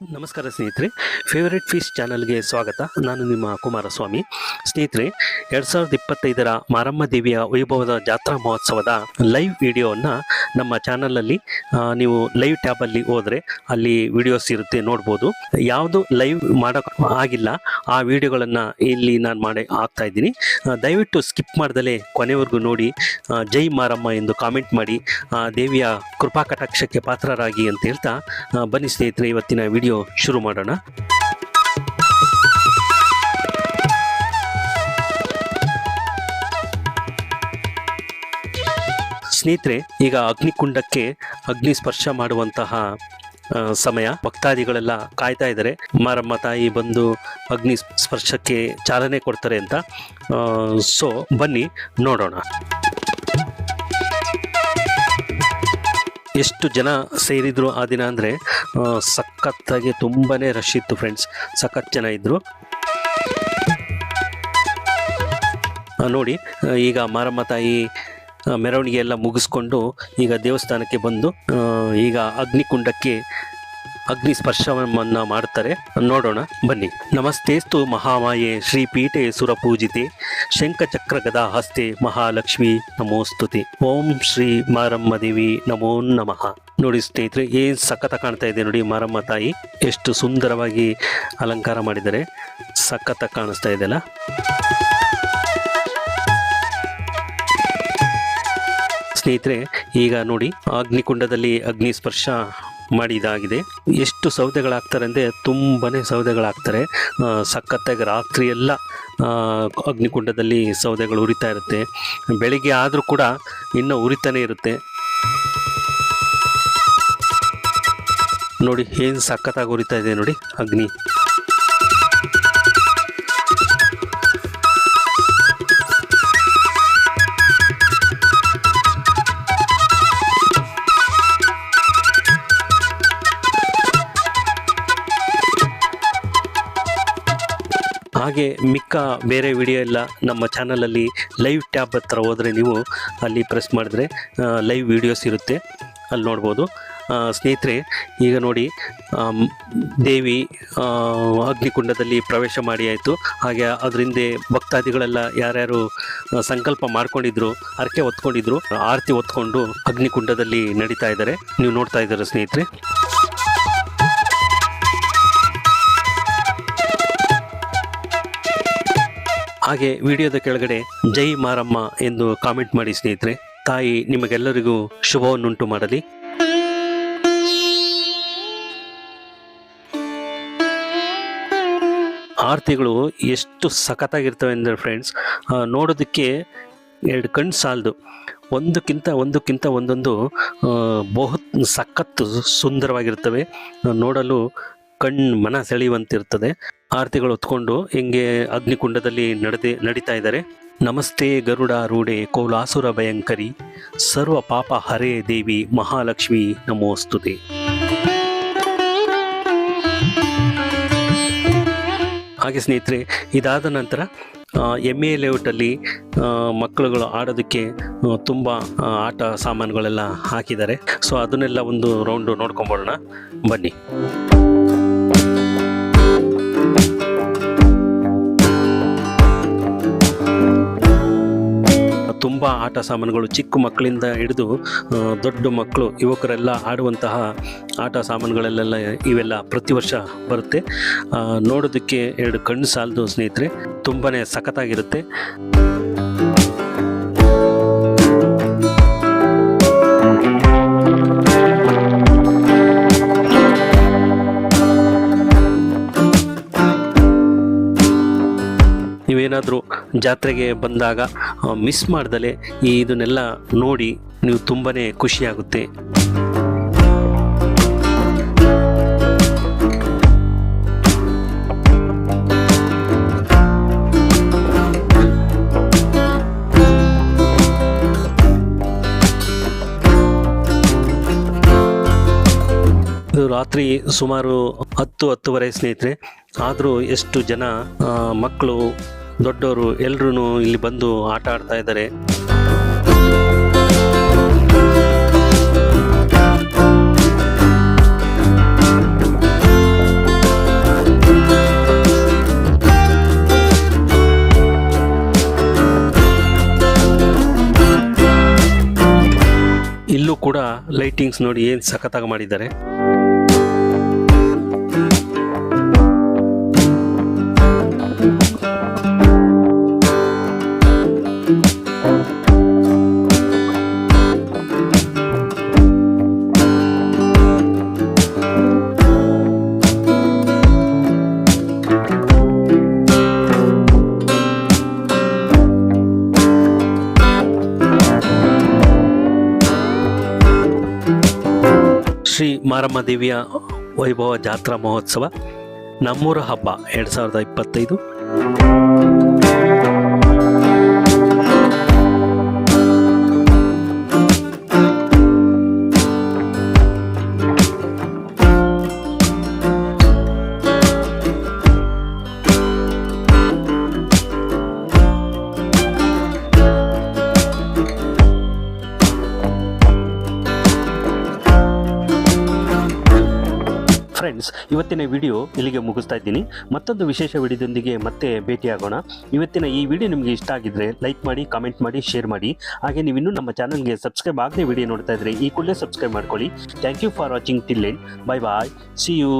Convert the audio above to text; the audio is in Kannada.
ನಮಸ್ಕಾರ ಸ್ನೇಹಿತರೆ ಫೇವರೇಟ್ ಫಿಶ್ ಚಾನಲ್ಗೆ ಸ್ವಾಗತ. ನಾನು ನಿಮ್ಮ ಕುಮಾರಸ್ವಾಮಿ. ಸ್ನೇಹಿತರೆ, ಎರಡು ಸಾವಿರದ ಇಪ್ಪತ್ತೈದರ ಮಾರಮ್ಮ ದೇವಿಯ ವೈಭವದ ಜಾತ್ರಾ ಮಹೋತ್ಸವದ ಲೈವ್ ವಿಡಿಯೋವನ್ನು ನಮ್ಮ ಚಾನಲಲ್ಲಿ ನೀವು ಲೈವ್ ಟ್ಯಾಬಲ್ಲಿ ಹೋದರೆ ಅಲ್ಲಿ ವಿಡಿಯೋಸ್ ಇರುತ್ತೆ ನೋಡ್ಬೋದು. ಯಾವುದು ಲೈವ್ ಮಾಡೋಕ್ಕೆ ಆಗಿಲ್ಲ, ಆ ವಿಡಿಯೋಗಳನ್ನು ಇಲ್ಲಿ ನಾನು ಮಾಡಿ ಹಾಕ್ತಾ ಇದ್ದೀನಿ. ದಯವಿಟ್ಟು ಸ್ಕಿಪ್ ಮಾಡ್ದಲೇ ಕೊನೆವರೆಗೂ ನೋಡಿ ಜೈ ಮಾರಮ್ಮ ಎಂದು ಕಾಮೆಂಟ್ ಮಾಡಿ ದೇವಿಯ ಕೃಪಾ ಕಟಾಕ್ಷಕ್ಕೆ ಪಾತ್ರರಾಗಿ ಅಂತ ಹೇಳ್ತಾ ಬನ್ನಿ ಸ್ನೇಹಿತರೆ, ಇವತ್ತಿನ ವಿಡಿಯೋ ಶುರು ಮಾಡೋಣ. ಸ್ನೇಹಿತರೆ, ಈಗ ಅಗ್ನಿಕುಂಡಕ್ಕೆ ಅಗ್ನಿ ಸ್ಪರ್ಶ ಮಾಡುವಂತಹ ಸಮಯ. ಭಕ್ತಾದಿಗಳೆಲ್ಲ ಕಾಯ್ತಾ ಇದ್ದಾರೆ. ಮಾರಮ್ಮ ತಾಯಿ ಬಂದು ಅಗ್ನಿ ಸ್ಪರ್ಶಕ್ಕೆ ಚಾಲನೆ ಕೊಡ್ತಾರೆ ಅಂತ. ಸೊ, ಬನ್ನಿ ನೋಡೋಣ. ಎಷ್ಟು ಜನ ಸೇರಿದ್ರು ಆ ದಿನ ಅಂದರೆ ಸಖತ್ತಾಗಿ ತುಂಬಾನೇ ರಶ್ ಇತ್ತು ಫ್ರೆಂಡ್ಸ್ ಸಖತ್ ಜನ ಇದ್ದರು ನೋಡಿ ಈಗ ಮಾರಮ್ಮ ತಾಯಿ ಮೆರವಣಿಗೆ ಎಲ್ಲ ಮುಗಿಸ್ಕೊಂಡು ಈಗ ದೇವಸ್ಥಾನಕ್ಕೆ ಬಂದು ಈಗ ಅಗ್ನಿಕುಂಡಕ್ಕೆ ಅಗ್ನಿ ಸ್ಪರ್ಶವನ್ನು ಮಾಡ್ತಾರೆ. ನೋಡೋಣ, ಬನ್ನಿ. ನಮಸ್ತೇಸ್ತು ಮಹಾಮಾಯೆ, ಶ್ರೀ ಪೀಠೆ ಸುರಪೂಜಿತೆ ಶಂಖಚಕ್ರ ಗದಾ ಹಸ್ತೆ, ಮಹಾಲಕ್ಷ್ಮಿ, ನಮೋಸ್ತುತಿ. ಓಂ ಶ್ರೀ ಮಾರಮ್ಮ ದೇವಿ, ನಮೋ ನಮಃ. ನೋಡಿ ಸ್ನೇಹಿತರೆ, ಏನ್ ಸಖತ ಕಾಣ್ತಾ ಇದೆ ನೋಡಿ ಮಾರಮ್ಮ ತಾಯಿ. ಎಷ್ಟು ಸುಂದರವಾಗಿ ಅಲಂಕಾರ ಮಾಡಿದ್ದಾರೆ ಸಖತ ಕಾಣಿಸ್ತಾ ಇದೆಯಲ್ಲ ಸ್ನೇಹಿತರೆ, ಈಗ ನೋಡಿ, ಅಗ್ನಿಕುಂಡದಲ್ಲಿ ಅಗ್ನಿ ಸ್ಪರ್ಶ ಮಾಡಿದಾಗಿದೆ ಎಷ್ಟು ಸೌದೆಗಳಾಗ್ತಾರೆ ಅಂದರೆ ತುಂಬನೇ ಸೌದೆಗಳಾಗ್ತಾರೆ. ಸಖತ್ತಾಗಿ ರಾತ್ರಿ ಎಲ್ಲ ಅಗ್ನಿಕುಂಡದಲ್ಲಿ ಸೌದೆಗಳು ಉರಿತಾ ಇರುತ್ತೆ. ಬೆಳಿಗ್ಗೆ ಆದರೂ ಕೂಡ ಇನ್ನೂ ಉರಿತಾನೇ ಇರುತ್ತೆ. ನೋಡಿ, ಏನು ಸಖತ್ತಾಗಿ ಉರಿತಾ ಇದೆ ನೋಡಿ, ಅಗ್ನಿ. ಹಾಗೆ ಮಿಕ್ಕ ಬೇರೆ ವಿಡಿಯೋ ಎಲ್ಲ ನಮ್ಮ ಚಾನಲಲ್ಲಿ ಲೈವ್ ಟ್ಯಾಬ್ ಹತ್ರ ಹೋದರೆ ನೀವು ಅಲ್ಲಿ ಪ್ರೆಸ್ ಮಾಡಿದ್ರೆ ಲೈವ್ ವಿಡಿಯೋಸ್ ಇರುತ್ತೆ. ಅಲ್ಲಿ ನೋಡ್ಬೋದು. ಸ್ನೇಹಿತರೆ, ಈಗ ನೋಡಿ ದೇವಿ ಅಗ್ನಿಕುಂಡದಲ್ಲಿ ಪ್ರವೇಶ ಮಾಡಿ ಆಯಿತು. ಹಾಗೆ ಅದರಿಂದ ಭಕ್ತಾದಿಗಳೆಲ್ಲ ಯಾರ್ಯಾರು ಸಂಕಲ್ಪ ಮಾಡ್ಕೊಂಡಿದ್ರು, ಹರಕೆ ಹೊತ್ಕೊಂಡಿದ್ರು ಆರತಿ ಹೊತ್ಕೊಂಡು ಅಗ್ನಿಕುಂಡದಲ್ಲಿ ನಡೀತಾ ಇದ್ದಾರೆ. ನೀವು ನೋಡ್ತಾ ಇದ್ದಾರೆ ಸ್ನೇಹಿತರೆ? ಹಾಗೆ ವಿಡಿಯೋದ ಕೆಳಗಡೆ ಜೈ ಮಾರಮ್ಮ ಎಂದು ಕಾಮೆಂಟ್ ಮಾಡಿ ಸ್ನೇಹಿತರೆ. ತಾಯಿ ನಿಮಗೆಲ್ಲರಿಗೂ ಶುಭವನ್ನುಂಟು ಮಾಡಲಿ. ಆರತಿಗಳು ಎಷ್ಟು ಸಖತ್ತಾಗಿರ್ತವೆ ಅಂದರೆ ಫ್ರೆಂಡ್ಸ್ ನೋಡೋದಕ್ಕೆ ಎರಡು ಕಣ್ಣು ಸಾಲದು. ಒಂದಕ್ಕಿಂತ ಒಂದಕ್ಕಿಂತ ಒಂದೊಂದು ಬಹುತ್ ಸಖತ್ತು ಸುಂದರವಾಗಿರ್ತವೆ. ನೋಡಲು ಕಣ್ಣು ಮನ ಸೆಳೆಯುವಂತಿರ್ತದೆ. ಆರತಿಗಳು ಹೊತ್ಕೊಂಡು ಹಿಂಗೆ ಅಗ್ನಿಕುಂಡದಲ್ಲಿ ನಡೆದೇ, ನಡೀತಾ ಇದ್ದಾರೆ. ನಮಸ್ತೆ ಗರುಡ, ರೂಢೆ, ಕೌಲಾಸುರ ಭಯಂಕರಿ, ಸರ್ವ ಪಾಪ ಹರೇ ದೇವಿ, ಮಹಾಲಕ್ಷ್ಮಿ, ನಮೋಸ್ತುತೆ. ಹಾಗೆ ಸ್ನೇಹಿತರೆ, ಇದಾದ ನಂತರ ಎಂ ಎ ಲೇಔಟಲ್ಲಿ ಮಕ್ಕಳುಗಳು ಆಡೋದಕ್ಕೆ ತುಂಬ ಆಟ ಸಾಮಾನುಗಳೆಲ್ಲ ಹಾಕಿದ್ದಾರೆ. ಸೊ ಅದನ್ನೆಲ್ಲ ಒಂದು ರೌಂಡು ನೋಡ್ಕೊಂಬೋಣ ಬನ್ನಿ. ತುಂಬ ಆಟ ಸಾಮಾನುಗಳು ಚಿಕ್ಕ ಮಕ್ಕಳಿಂದ ಹಿಡಿದು ದೊಡ್ಡ ಮಕ್ಕಳು, ಯುವಕರೆಲ್ಲ ಆಡುವಂತಹ ಆಟ ಸಾಮಾನುಗಳಲ್ಲೆಲ್ಲ ಇವೆಲ್ಲ ಪ್ರತಿ ವರ್ಷ ಬರುತ್ತೆ. ನೋಡೋದಕ್ಕೆ ಎರಡು ಕಣ್ಣು ಸಾಲದು ಸ್ನೇಹಿತರೆ ತುಂಬಾ ಸಖತ್ತಾಗಿರುತ್ತೆ. ನೀವೇನಾದರೂ ಜಾತ್ರೆಗೆ ಬಂದಾಗ ಮಿಸ್ ಮಾಡ್ದಲೆ ಈ ಇದನ್ನೆಲ್ಲ ನೋಡಿ ನೀವು ತುಂಬಾ ಖುಷಿಯಾಗುತ್ತೆ. ರಾತ್ರಿ ಸುಮಾರು ಹತ್ತು ಹತ್ತುವರೆ ಸ್ನೇಹಿತರೆ, ಆದರೂ ಎಷ್ಟು ಜನ ಮಕ್ಕಳು ದೊಡ್ಡವರು ಎಲ್ಲರೂ ಇಲ್ಲಿ ಬಂದು ಆಟ ಆಡ್ತಾ ಇದ್ದಾರೆ. ಇಲ್ಲೂ ಕೂಡ ಲೈಟಿಂಗ್ಸ್ ನೋಡಿ ಏನು ಸಖತ್ತಾಗಿ ಮಾಡಿದ್ದಾರೆ. ಶ್ರೀ ಮಾರಮ್ಮ ದೇವಿಯ ವೈಭವ ಜಾತ್ರಾ ಮಹೋತ್ಸವ ನಮ್ಮೂರ ಹಬ್ಬ ಎರಡು ಸಾವಿರದ ಇಪ್ಪತ್ತೈದು. ಫ್ರೆಂಡ್ಸ್ ಇವತ್ತಿನ ವಿಡಿಯೋ ಇಲ್ಲಿಗೆ ಮುಗಿಸ್ತಾ ಇದ್ದೀನಿ. ಮತ್ತೊಂದು ವಿಶೇಷ ವಿಡಿಯೋದೊಂದಿಗೆ ಮತ್ತೆ ಭೇಟಿಯಾಗೋಣ. ಇವತ್ತಿನ ಈ ವಿಡಿಯೋ ನಿಮಗೆ ಇಷ್ಟ ಆಗಿದ್ರೆ ಲೈಕ್ ಮಾಡಿ ಕಾಮೆಂಟ್ ಮಾಡಿ ಶೇರ್ ಮಾಡಿ. ಹಾಗೆ ನೀವು ಇನ್ನೂ ನಮ್ಮ ಚಾನಲ್ಗೆ ಸಬ್ಸ್ಕ್ರೈಬ್ ಆಗದೆ ವಿಡಿಯೋ ನೋಡ್ತಾ ಇದ್ರೆ ಈ ಕೂಡಲೇ ಸಬ್ಸ್ಕ್ರೈಬ್ ಮಾಡ್ಕೊಳ್ಳಿ. Thank you for watching till end bye bye see you